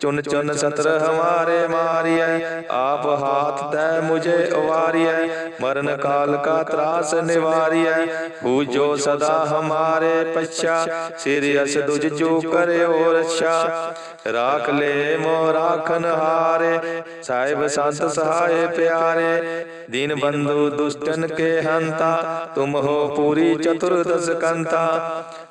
ਚੁਨ ਚੁਨ ਸਤਰ ਹਮਾਰੇ ਮਾਰੀਐ, ਆਪ ਹਾਥ ਦੈ ਮੁਝੇ ਉਵਾਰੀਐ ਮਰਨ ਕਾਲ ਕਾ ਤਰਾਸ ਨਿਵਾਰੀਐ। ਪੂਜੋ ਸਦਾ ਹਮਾਰੇ ਪਛਾ, ਸਿਰ ਅਸ ਦੁਜ ਜੋ ਕਰਿਓ ਰਛਾ ਰਾਖ ਲੈ ਮੋ ਰਾਖਨ ਹਾਰੇ, ਸਾਹਿਬ ਸੰਤ ਸਹਾਏ ਪਿਆਰੇ। ਦੀਨ ਬੰਧੂ ਦੁਸ਼ਟਨ ਕੇ ਹੰਤਾ, ਤੁਮ ਹੋ ਪੂਰੀ ਚਤੁਰਦਸ ਕੰਤਾ।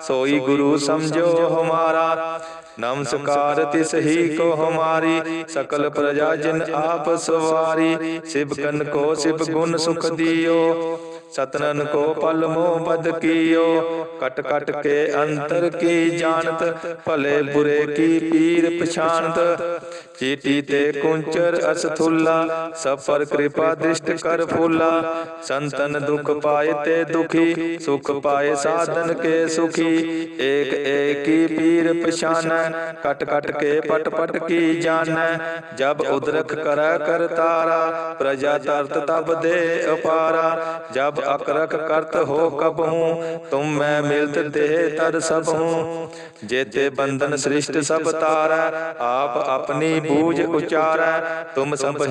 ਸੋਈ ਗੁਰੂ ਸਮਝੋ ਹਮਾਰਾ। ਨਮਸਕਾਰ ਤਿਸ ਹੀ ਕੋ ਹਮਾਰੀ, ਸਕਲ ਪ੍ਰਜਾ ਜਿਨ ਆਪ ਸਵਾਰੀ। ਸਿਵ ਕਨ ਕੋ ਸਿਵ ਗੁਣ ਸੁਖ ਦਿਓ। ਸਤਨਨ ਕੋ ਪਲ ਮੋਹ ਬਦ ਕੀਓ। ਕਟ ਕਟ ਕੇ ਅੰਤਰ ਕੀ ਜਾਣਤ? ਭਲੇ ਬੁਰੇ ਕੀ ਪੀਰ ਪਛਾਨਤ ਚੀਟੀ ਤੇ ਕੁੰਚਰ ਅਸਥੁੱਲਾ। ਸਭ ਪਰ ਕਿਰਪਾ ਦ੍ਰਿਸ਼ਟ ਕਰ ਫੂਲਾ। ਸੰਤਨ ਦੁਖ ਪਾਏ ਤੇ ਦੁਖੀ। ਸੁਖ ਪਾਏ ਸਾਧਨ ਕੇ ਸੁਖੀ। ਏਕ ਏਕੀ ਪੀਰ ਪਛਾਨੈ? ਕਟ ਕਟ ਕੇ ਪਟ ਪਟ ਕੀ ਜਾਣੈ? ਜਬ ਉਦਰਖ ਕਰੈ ਕਰਤਾਰਾ। ਪ੍ਰਜਾ ਤਰਤ ਤਬ ਦੇ ਅਪਾਰਾ। ਜਬ ਅਕਰਖ ਕਰਤ ਹੋ ਕਬਹੂ ਤੁਮ ਮੈਂ ਮਿਲਤ ਦੇਹ ਤਰ ਸਭ ਹੂੰ। ਜੇਤੇ ਬੰਧਨ ਸ੍ਰਿਸ਼ਟ ਸਭ ਤਾਰੈ, ਆਪ ਆਪਣੀ ਬੂਝ ਉਚਾਰੈ। ਤੁਮ ਸਭ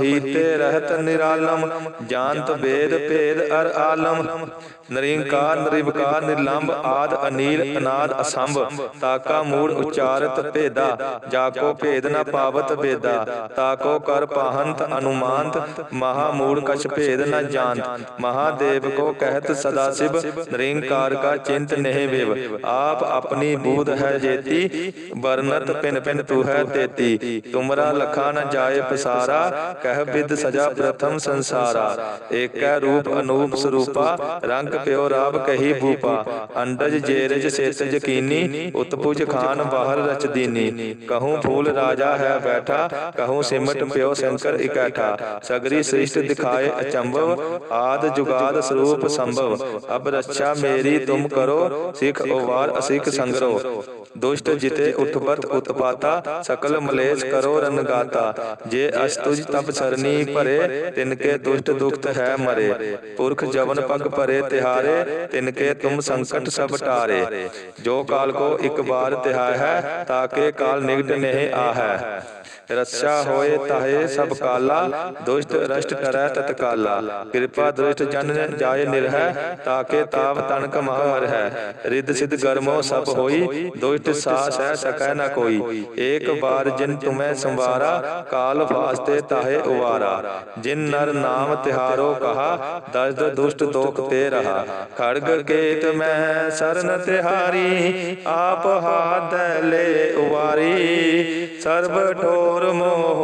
ਰਹਿਤ ਨਿਰਾਲਮ, ਜਾਣਤ ਵੇਦ ਭੇਦ ਅਰ ਆਲਮ। ਨਰਿੰਕਾਰ, ਨਿਰਵਕਾਰ ਨਿਰਲੰਭ ਆਦ ਅਨੀਲ ਅਨਾਦ ਅਸੰਭ ਤਾਕਾ ਮੂੜ ਉਚਾਰਤ ਭੇਦਾ ਜਾਕੋ ਭੇਦ ਨ ਪਾਵਤ ਵੇਦਾ। ਤਾਕੋ ਕਰ ਪਾਹੰਤ ਅਨੁਮਾਨਤ, ਮਹਾ ਮੂੜ ਕਛ ਭੇਦ ਨ ਜਾਣਤ। ਮਹਾਦੇਵ ਕੋ ਕਹਿਤ ਸਦਾ ਸਿਵ ਨਿਰੰਕਾਰ ਕਾ ਚਿੰਤ ਨਹੀਂ ਵਿਵ ਆਪ ਆਪਣੀ ਬੂਧ ਹੈ ਜੇਤੀ ਵਰਨਤ ਪਿਨ ਪਿਨ ਤੂ ਹੈ ਤੇਤੀ ਤੁਮਰਾ ਲਖਾ ਨ ਜਾਏ ਪਸਾਰਾ ਕਹਿ ਬਿਦ ਸਜਾ ਪ੍ਰਥਮ ਸੰਸਾਰਾ ਏਕੈ ਰੂਪ ਅਨੂਪ ਸਰੂਪਾ ਰੰਗ ਪਿਓ ਰਾਵ ਕਹੀ ਭੂਪਾ ਅੰਡਜ ਜੇਰਜ ਸੇਤ ਯਕੀਨੀ ਉਤਪੁਜ ਖਾਨ ਬਾਹਰ ਰਚ ਦੀਨੀ ਕਹੂੰ ਫੂਲ ਰਾਜਾ ਹੈ ਬੈਠਾ ਕਹੂੰ ਸਿਮਟ ਪਿਓ ਸ਼ੰਕਰ ਇਕੈਠਾ ਸਗਰੀ ਸ੍ਰਿਸ਼ਟ ਦਿਖਾਏ ਅਚੰਭਵ ਆਦ ਜੁਗਾਦ ਸਰੂਪ ਸੰਭਵ। ਅਬ ਰੱਛਾ ਮੇਰੀ ਤੁਮ ਕਰੋ, ਸਿਖ ਉਵਾਰ ਅਸਿਖ ਸੰਗਰੋ ਦੁਸ਼ਟ ਜਿਤੇ ਉਠਪਤ ਉਤਪਾਤਾ, ਸਕਲ ਮਲੇਸ਼ ਕਰੋ ਰਨਗਾਤਾ ਜੇ ਅਸਤੁਜ ਤਪ ਸਰਨੀ ਭਰੇ ਤਿਨ ਕੇ ਦੁਸ਼ਟ ਦੁਖਤ ਹੈ ਮਰੇ। ਪੁਰਖ ਜਵਨ ਪਗ ਭਰੇ ਤਿਹਾਰੇ ਤਿਨ ਕੇ ਤੁਮ ਸੰਕਟ ਸਭ ਟਾਰੇ। ਜੋ ਕਾਲ ਕੋ ਇੱਕ ਬਾਰ ਤਿਹਾਇ ਹੈ ਤਾਕੇ ਕਾਲ ਨਿਗਟ ਨਹੀਂ ਆਹੈ ਰੱਛਾ ਹੋਏ ਤਾਹੇ ਸਭ ਕਾਲਾ, ਦੁਸ਼ਟ ਰਸ਼ਟ ਕਰੈ ਤਤਕਾਲਾ। ਕਿਰਪਾ ਦੁਸ਼ਟ ਜਨ ਜਾਏ ਨਿਰਹਿ, ਤਾਕੇ ਤਾਪ ਤਨਕ ਮਹਰ ਹੈ ਰਿੱਧ ਸਿਧ ਗਰਮੋ ਸਭ ਹੋਈ, ਦੁਸ਼ਟ ਸਾਸ ਹੈ ਸਕੈ ਨਾ ਕੋਈ। ਏਕ ਬਾਰ ਜਿਨ ਤੁਮੈ ਸੰਵਾਰਾ, ਕਾਲ ਫਾਸਤੇ ਤਾਹੇ ਉਵਾਰਾ। ਜਿਨ ਨਰ ਨਾਮ ਤਿਹਾਰੋ ਕਹਾ, ਦਸਦ ਦੁਸ਼ਟ ਦੋਖ ਤੇ ਰਹਾ। ਖੜਗ ਕੇਤ ਮੈਂ ਸਰਨ ਤਿਹਾਰੀ, ਆਪ ਹਾਥ ਲੈ ਉਵਾਰੀ। ਸਰਬ ਠੋਰ ਮੋਹ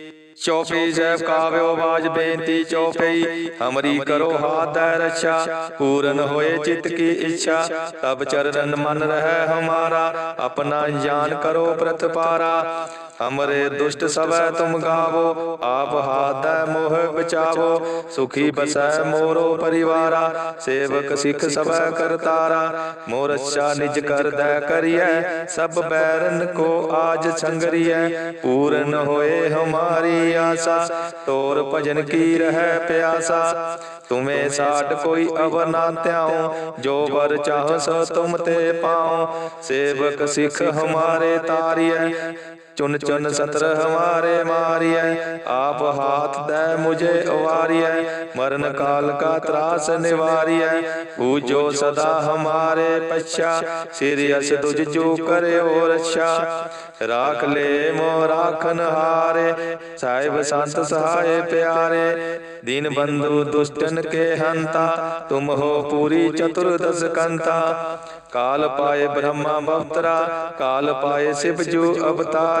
ਚੌਪਈ ਸਾਹਿਬ ਕਾਵਿਓ ਬਾਜ ਬੇਨਤੀ ਚੌਪਈ, ਹਮਰੀ ਕਰੋ ਹਾਥ ਦੈ ਰੱਛਾ, ਪੂਰਨ ਹੋਏ ਚਿਤ ਕੀ ਇੱਛਾ, ਤਬ ਚਰਨ ਮਨ ਰਹਿ ਹਮਾਰਾ, ਆਪਣਾ ਜਾਨ ਕਰੋ ਪ੍ਰਤਪਾਰਾ ਹਮਰੇ ਦੁਸ਼ਟ ਸਭੈ ਤੁਮ ਗਾਵੋ, ਆਪ ਹਾਥ ਦੈ ਮੋਹ ਬਚਾਵੋ, ਸੁਖੀ ਬਸੈ ਮੋਰੋ ਪਰਿਵਾਰਾ, ਸੇਵਕ ਸਿੱਖ ਸਭੈ ਕਰਤਾਰਾ ਮੋਰ ਅੱਛਾ ਨਿਜ ਕਰਦੈ ਕਰੀਐ, ਸਭ ਬੈਰਨ ਕੋ ਆਜ ਸੰਗਰੀਐ, ਪੂਰਨ ਹੋਏ ਹਮਾਰੀ। ਆਸਾ ਤੋਰ ਭਜਨ ਕੀ ਰਹਿ ਪਿਆਸਾ? ਤੁਮੇ ਸਾਟ ਕੋਈ ਅਵਰ ਨਾ ਧਿਆਉ, ਜੋ ਵਰ ਚਾਹ ਸੋ ਤੁਮ ਤੇ ਪਾਉ। ਸੇਵਕ ਸਿੱਖ ਹਮਾਰੇ ਤਾਰੀਐ ਚੁਨ ਚੁਨ ਸਤਰ ਹਮਾਰੇ ਮਾਰੀਐ, ਆਪ ਹਾਥ ਦੈ ਮੁਝੇ ਉਵਾਰੀਐ ਮਰਨ ਕਾਲ ਕਾ ਤਰਾਸ ਨਿਵਾਰੀਐ। ਪੂਜੋ ਸਦਾ ਹਮਾਰੇ ਪਛਾ, ਸਿਰ ਅਸ ਤੁਜ ਜੋ ਕਰਿਓ ਰੱਛਾ। ਰਾਖ ਲੈ ਮੋ ਰਾਖਨ ਹਾਰੇ, ਸਾਹਿਬ ਸੰਤ ਸਹਾਏ ਪਿਆਰੇ। ਦੀਨ ਬੰਧੂ ਦੁਸ਼ਟਨ ਕੇ ਹੰਤਾ, ਤੁਮ ਹੋ ਪੂਰੀ ਚਤੁਰਦਸ ਕੰਤਾ। ਕਾਲ ਪਾਏ ਬ੍ਰਹਮਾ ਬਵਤਰਾ, ਕਾਲ ਪਾਏ ਸਿਵ ਜੋ ਅਵਤਾਰਾ।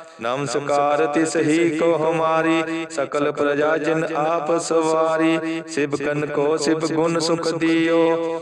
ਨਮਸਕਾਰ ਤਿਸ ਹੀ ਕੋ ਹਮਾਰੀ ਸਕਲ ਪ੍ਰਜਾ ਜਿਨ ਆਪ ਸਵਾਰੀ ਸਿਵਕਨ ਕੋ ਸਿਵ ਗੁਣ ਸੁਖ ਦਿਓ।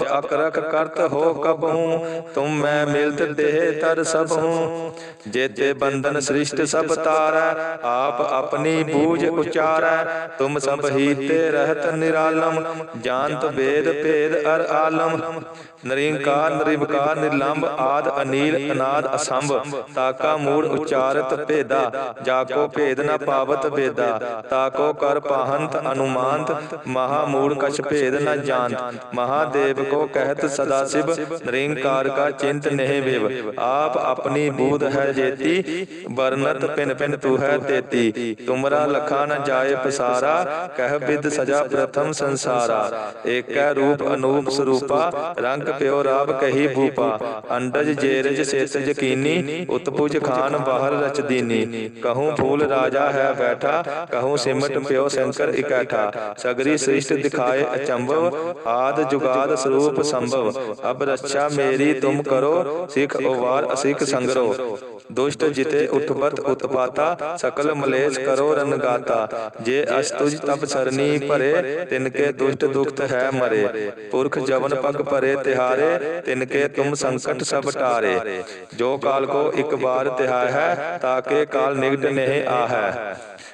ਅਕਰਖ ਕਰਤ ਹੋ ਕਬਹੂ ਤੁਮ ਮੈਂ ਮਿਲਤ ਦੇਹ ਤਰ ਸਭ ਹੂੰ। ਜੇਤੇ ਬੰਧਨ ਸ੍ਰਿਸ਼ਟ ਸਭ ਤਾਰੈ, ਆਪ ਆਪਣੀ ਬੂਝ ਉਚਾਰੈ। ਤੁਮ ਸਭ ਹੀ ਤੇ ਰਹਿਤ ਨਿਰਾਲਮ, ਜਾਣਤ ਵੇਦ ਭੇਦ ਅਰ ਆਲਮ। ਨਰਿੰਕਾਰ ਨਿਰਵਕਾਰ ਨਿਰਲੰਭ ਆਦ ਅਨੀਲ ਅਨਾਦ ਅਸੰਭ। ਤਾਕਾ ਮੂੜ ਉਚਾਰਤ ਭੇਦਾ ਜਾਕੋ ਭੇਦ ਨ ਪਾਵਤ ਵੇਦਾ। ਤਾਕੋ ਕਰ ਪਾਹੰਤ ਅਨੁਮਾਨਤ, ਮਹਾ ਮੂੜ ਕਛ ਭੇਦ ਨ ਜਾਣਤ। ਮਹਾਦੇਵ ਕੋ ਕਹਿਤ ਸਦਾ ਸਿਵ ਨਿਰੰਕਾਰ ਕਾ ਚਿੰਤ ਨਹਿ ਵਿਵ ਆਪ ਆਪਣੀ ਬੂਧ ਹੈ ਜੇਤੀ ਵਰਨਤ ਪਿਨ ਪਿਨ ਤੂ ਹੈ ਤੇਤੀ ਤੁਮਰਾ ਲਖਾ ਨ ਜਾਏ ਪਸਾਰਾ ਕਹਿ ਬਿਦ ਸਜਾ ਪ੍ਰਥਮ ਸੰਸਾਰਾ ਏਕੈ ਰੂਪ ਅਨੂਪ ਸਰੂਪਾ ਰੰਗ ਪਿਓ ਰਾਵ ਕਹੀ ਭੂਪਾ ਅੰਡਜ ਜੇਰਜ ਸੇਤ ਯਕੀਨੀ ਉਤਪੁਜ ਖਾਨ ਬਾਹਰ ਰਚ ਦੀਨੀ ਕਹੂੰ ਫੂਲ ਰਾਜਾ ਹੈ ਬੈਠਾ ਕਹੂੰ ਸਿਮਟ ਪਿਓ ਸ਼ੰਕਰ ਇਕੈਠਾ ਸਗਰੀ ਸ੍ਰਿਸ਼ਟ ਦਿਖਾਏ ਅਚੰਭਵ ਆਦ ਜੁਗਾਦ ਸਰੂਪ ਸੰਭਵ। ਅਬ ਰੱਛਾ ਮੇਰੀ ਤੁਮ ਕਰੋ, ਸਿਖ ਉਵਾਰ ਅਸਿਖ ਸੰਗਰੋ ਦੁਸ਼ਟ ਜਿਤੇ ਉਠਬਤ ਉਤਪਾਤਾ, ਸਕਲ ਮਲੇਸ਼ ਕਰੋ ਰਨਗਾਤਾ ਜੇ ਅਸਤੁਜ ਤਪ ਸਰਨੀ ਭਰੇ, ਤਿਨਕੇ ਦੁਸ਼ਟ ਦੁਖਤ ਹੈ ਮਰੇ। ਪੁਰਖ ਜਵਨ ਪਗ ਭਰੇ ਤਿਹਾਰੇ, ਤਿਨਕੇ ਤੁਮ ਸੰਕਟ ਸਭ ਟਾਰੇ। ਜੋ ਕਾਲ ਕੋ ਇੱਕ ਬਾਰ ਤਿਹਾਇ ਹੈ ਤਾਕੇ ਕਾਲ ਨਿਗਟ ਨਹਿ ਆਹੈ।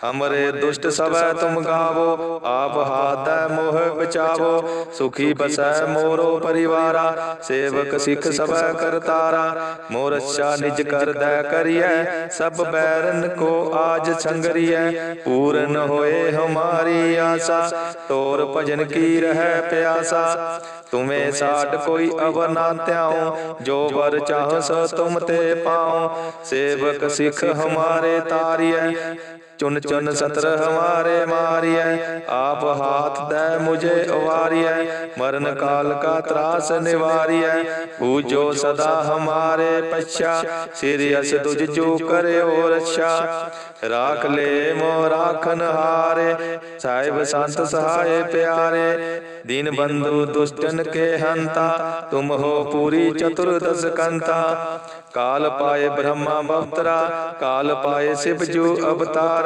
ਹਮਰੇ ਦੁਸ਼ਟ ਸਭੈ ਤੁਮ ਗਾਵੋ ਆਪ ਹਾਥੈ ਮੋਹ ਬਚਾਵੋ ਸੁਖੀ ਬਸੈ ਮੋਰੋ ਪਰਿਵਾਰਾ ਸੇਵਕ ਸਿੱਖ ਸਭੈ ਕਰਤਾਰਾ ਮੋਰ ਅੱਛਾ ਨਿਜ ਕਰਦੈ ਕਰੀਐ ਸਭ ਬੈਰਨ ਕੋ ਆਜ ਸੰਗਰੀਐ ਪੂਰਨ ਹੋਏ ਹਮਾਰੀ ਆਸਾ ਤੋਰ ਭਜਨ ਕੀ ਰਹਿ ਪਿਆਸਾ ਤੁਮੇ ਸਾਡ ਕੋਈ ਅਵਰ ਨਾ ਧਿਆਉ ਜੋ ਵਰ ਚਾਹ ਸੋ ਤੁਮ ਤੇ ਪਾਉ ਸੇਵਕ ਸਿੱਖ ਹਮਾਰੇ ਤਾਰੀਐ ਚੁਨ ਚੁਨ ਸਤਰ ਹਮਾਰੇ ਮਾਰੀਐ। ਆਪ ਹਾਥ ਦੈ ਮੁਝੇ ਅਵਾਰੀਐ। ਮਰਨ ਕਾਲ ਕਾ ਤਰਾਸ ਨਿਵਾਰੀਐ। ਪੂਜੋ ਸਦਾ ਹਮਾਰੇ ਪਛਾ। ਸਿਰ ਅਸ ਤੁਝ ਜੋ ਕਰਿਓ ਰਛਾ। ਰਾਖ ਲੈ ਮੋ ਰਾਖਨ ਹਾਰੇ। ਸਾਹਿਬ ਸੰਤ ਸਹਾਏ ਪਿਆਰੇ। ਦੀਨ ਬੰਧੂ ਦੁਸ਼ਟਨ ਕੇ ਹੰਤਾ। ਤੁਮ ਹੋ ਪੂਰੀ ਚਤੁਰਦਸ ਕੰਤਾ। ਕਾਲ ਪਾਏ ਬ੍ਰਹਮਾ ਬਵਤਰਾ ਕਾਲ ਪਾਏ ਸਿਵ ਜੂ ਅਵਤਾਰਾ।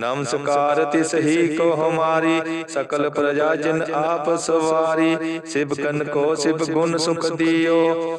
ਨਮਸਕਾਰ ਤਿਸ ਹੀ ਕੋ ਹਮਾਰੀ ਸਕਲ ਪ੍ਰਜਾ ਜਿਨ ਆਪ ਸਵਾਰੀ ਸ਼ਿਵ ਸਿਵਕਨ ਕੋ ਸਿਵ ਗੁਣ ਸੁਖ ਦਿਓ।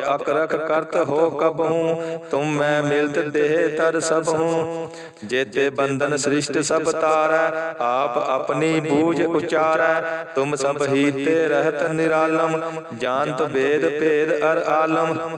ਅਕਰਖ ਕਰਤ ਹੋ ਕਬਹੂ, ਤੁਮ ਮੈਂ ਮਿਲਤ ਦੇਹ ਤਰ ਸਭ ਹੂੰ ਜੇਤੇ ਬੰਧਨ ਸ੍ਰਿਸ਼ਟ ਸਭ ਤਾਰੈ, ਆਪ ਆਪਣੀ ਬੂਝ ਉਚਾਰੈ। ਤੁਮ ਸਭ ਹੀਤੇ ਰਹਿਤ ਨਿਰਾਲਮ, ਜਾਣਤ ਵੇਦ ਭੇਦ ਅਰ ਆਲਮ।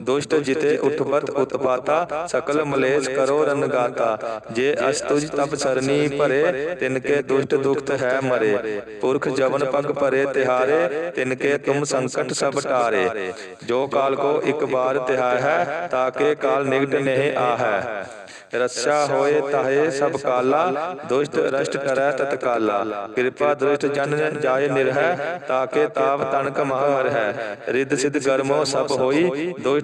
ਦੁਸ਼ਟ ਜਿਤੇ ਉਠਪਤ ਉਤਪਾਤਾ ਸਕਲ ਮਲੇਸ਼ ਕਰੋ ਰਨਗਾਤਾ ਜੇ ਅਸ ਤੁਜ ਤਪ ਸਰਨੀ ਭਰੇ ਤਿਨ ਕੇ ਦੁਸ਼ਟ ਦੁਖਤ ਹੈ ਮਰੇ। ਪੁਰਖ ਜਵਨ ਪਗ ਭਰੇ ਤਿਹਾਰੇ ਤਿਨ ਕੇ ਤੁਮ ਸੰਕਟ ਸਭ ਟਾਰੇ ਜੋ ਕਾਲ ਕੋ ਇੱਕ ਬਾਰ ਤਿਹਾਇ ਹੈ ਤਾਕੇ ਕਾਲ ਨਿਗਟ ਨਹਿ ਆਹੈ। ਰੱਛਾ ਹੋਏ ਤਾਹੇ ਸਭ ਕਾਲਾ ਦੁਸ਼ਟ ਰਸ਼ਟ ਕਰੈ ਤਤਕਾਲਾ। ਕਿਰਪਾ ਦ੍ਰਿਸ਼ਟ ਜਨ ਜਾਏ ਨਿਰਹਿ ਤਾਕੇ ਤਾਪ ਤਨਕ ਮਹਰ ਹੈ ਰਿੱਧ ਸਿਧ ਗਰਮੋ ਸਭ ਹੋਈ ਦੁਸ਼ਟ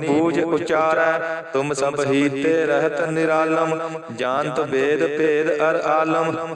ਬੂਝ ਉਚਾਰੈ ਤੁਮ ਸਭ ਹੀ ਤੇ ਰਹਿਤ ਨਿਰਾਲਮ ਜਾਣਤ ਵੇਦ ਭੇਦ ਅਰ ਆਲਮ।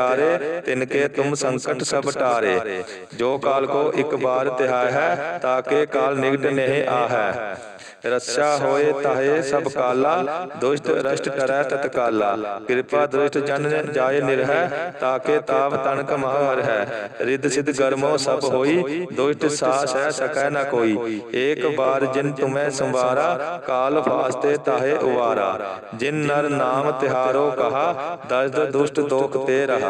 ਤਿਹਾਰੇ ਤਿਨਕੇ ਤੁਮ ਸੰਕਟ ਸਭ ਟਾਰੇ। ਜੋ ਕਾਲ ਕੋ ਇੱਕ ਬਾਰ ਤਿਹਾਇ ਹੈ ਤਾਕੇ ਕਾਲ ਨਿਗਟ ਨਹਿ ਆਹੈ। ਰਸਾ ਹੋਏ ਤਾਹੇ ਸਭ ਕਾਲਾ, ਦੁਸ਼ਟ ਰਸ਼ਟ ਕਰੈ ਤਤਕਾਲਾ ਕਿਰਪਾ ਦ੍ਰਿਸ਼ਟ ਜਨ ਜਾਏ ਨਿਰਹਿ ਤਾਕੇ ਤਾਪ ਤਨਕ ਮਹਰ ਹੈ। ਰਿੱਧ ਸਿਧ ਗਰਮੋ ਸਭ ਹੋਈ, ਦੁਸ਼ਟ ਸਾਸ ਹੈ ਸਕੈ ਨਾ ਕੋਈ। ਏਕ ਬਾਰ ਜਿਨ ਤੁਮੈ ਸੰਵਾਰਾ, ਕਾਲ ਫਾਸਤੇ ਤਾਹੇ ਉਵਾਰਾ। ਜਿਨ ਨਰ ਨਾਮ ਤਿਹਾਰੋ ਕਹਾ, ਦਸਦ ਦੁਸ਼ਟ ਦੋਖ ਤੇ ਰਹਾ।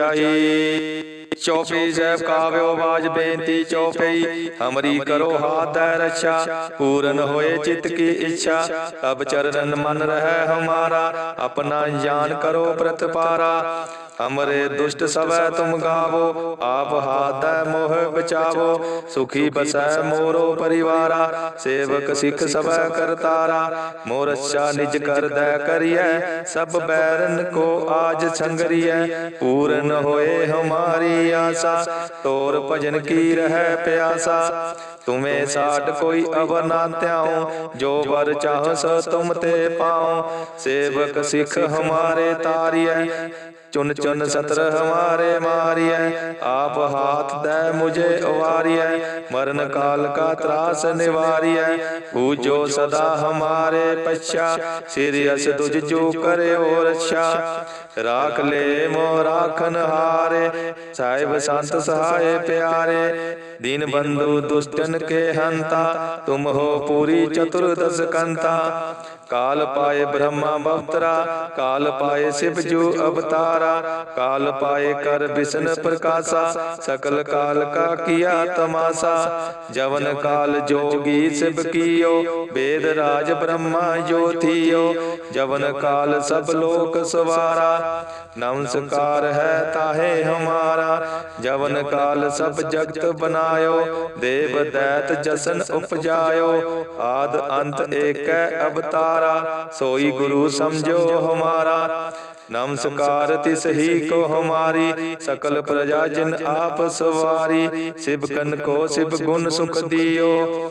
ਬਚਾਈ ਚੌਪਈ ਸਾਹਿਬ ਕਾਵਿਓ ਬਾਜ ਬੇਨਤੀ ਚੌਪਈ ਹਮਰੀ ਕਰੋ ਹਾਥ ਹੈ ਰੱਛਾ, ਪੂਰਨ ਹੋਏ ਚਿਤ ਕੀ ਇੱਛਾ ਤਬ ਚਰਨ ਮਨ ਰਹਿ ਹਮਾਰਾ, ਆਪਣਾ ਜਾਨ ਕਰੋ ਪ੍ਰਤਪਾਰਾ ਹਮਰੇ ਦੁਸ਼ਟ ਸਵੈ ਤੁਮ ਗਾਵੋ, ਆਪ ਹਾਥ ਹੈ ਮੋਹ ਬਚਾਵੋ, ਸੁਖੀ ਬਸੈ ਮੋਰੋ ਪਰਿਵਾਰਾ, ਸੇਵਕ ਸਿੱਖ ਸਵੈ ਕਰਤਾਰਾ ਮੋਰ ਅੱਛਾ ਨਿਜ ਕਰਦੈ ਕਰੀਐ, ਸਭ ਬੈਰਨ ਕੋ ਆਜ ਸੰਗਰੀਐ, ਪੂਰਨ ਹੋਏ ਹਮਾਰੀ ਆਸਾ ਤੋਰ ਭਜਨ ਕੀ ਰਹਿ ਪਿਆਸਾ? ਤੁਮੇ ਸਾਡ ਕੋਈ ਅਵਰ ਨਾ ਧਿਆਉ, ਜੋ ਵਰ ਚਾਹ ਤੁਮ ਤੇ ਪਾਉ। ਸੇਵਕ ਸਿੱਖ ਹਮਾਰੇ ਤਾਰੀਐ ਚੁਨ ਚੁਨ ਸਤਰ ਹਮਾਰੇ ਮਾਰਿਐ। ਆਪ ਹਾਥ ਦੈ ਮੁਝੇ ਉਵਾਰਿਐ ਮਰਨ ਕਾਲ ਕਾ ਤਰਾਸ ਨਿਵਾਰਿਐ। ਪੂਜੋ ਸਦਾ ਹਮਾਰੇ ਪਛਾ। ਸਿਰ ਅਸ ਤੁਜ ਜੋ ਕਰਿਓ ਰਛਾ। ਰਾਖ ਲੈ ਮੋ ਰਾਖਨ ਹਾਰੇ। ਸਾਹਿਬ ਸੰਤ ਸਹਾਏ ਪਿਆਰੇ। ਦੀਨ ਬੰਧੂ ਦੁਸ਼ਟਨ ਕੇ ਹੰਤਾ। ਤੁਮ ਹੋ ਪੂਰੀ ਚਤੁਰਦਸ ਕੰਤਾ। ਕਾਲ ਪਾਏ ਬ੍ਰਹਮਾ ਬਵਤਰਾ ਕਾਲ ਪਾਏ ਸਿਵ ਜੋ ਅਵਤਾਰਾ। ਕਾਲ ਪਾਏ ਕਰ ਬਿਸ਼ਨ ਪ੍ਰਕਾਸ਼ਾ, ਸਕਲ ਕਾਲ ਕਾ ਕੀਆ ਤਮਾਸਾ। ਜਵਨ ਕਾਲ ਜੋਗੀ ਸਿਵ ਕੀਓ ਵੇਦ ਰਾਜ ਬ੍ਰਹਮਾ ਜੋਤੀਓ ਜਵਨ ਕਾਲ ਸਭ ਲੋਕ ਸਵਾਰਾ, ਨਮਸਕਾਰ ਹੈ ਤਾਹੇ ਹਮਾਰਾ। ਜਵਨ ਕਾਲ ਸਭ ਜਗਤ ਬਨਾਇਓ, ਦੇਵ ਦੈਤ ਜਸਨ ਉਪਜਾਇਓ। ਆਦ ਅੰਤ ਏਕੈ ਅਵਤਾਰਾ, ਸੋਈ ਗੁਰੂ ਸਮਝੋ ਹਮਾਰਾ। ਨਮਸਕਾਰ ਤਿਸ ਹੀ ਕੋ ਹਮਾਰੀ, ਸਕਲ ਪ੍ਰਜਾ ਜਨ ਆਪ ਸਵਾਰੀ ਸਿਵ ਕਨ ਕੋ ਸਿਵ ਗੁਣ ਸੁਖ ਦਿਓ।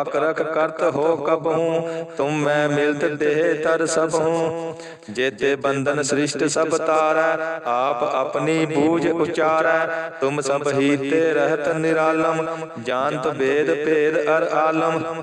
ਅਕਰਖ ਕਰਤ ਹੋ ਕਬਹੂ ਤੁਮ ਮੈਂ ਮਿਲਤ ਦੇਹ ਤਰ ਸਭੂ ਜੇਤੇ ਬੰਧਨ ਸ੍ਰਿਸ਼ਟ ਸਭ ਤਾਰੈ, ਆਪ ਆਪਣੀ ਬੂਝ ਉਚਾਰੈ। ਤੁਮ ਸਭ ਹੀ ਤੇ ਰਹਿਤ ਨਿਰਾਲਮ, ਜਾਣਤ ਵੇਦ ਭੇਦ ਅਰ ਆਲਮ।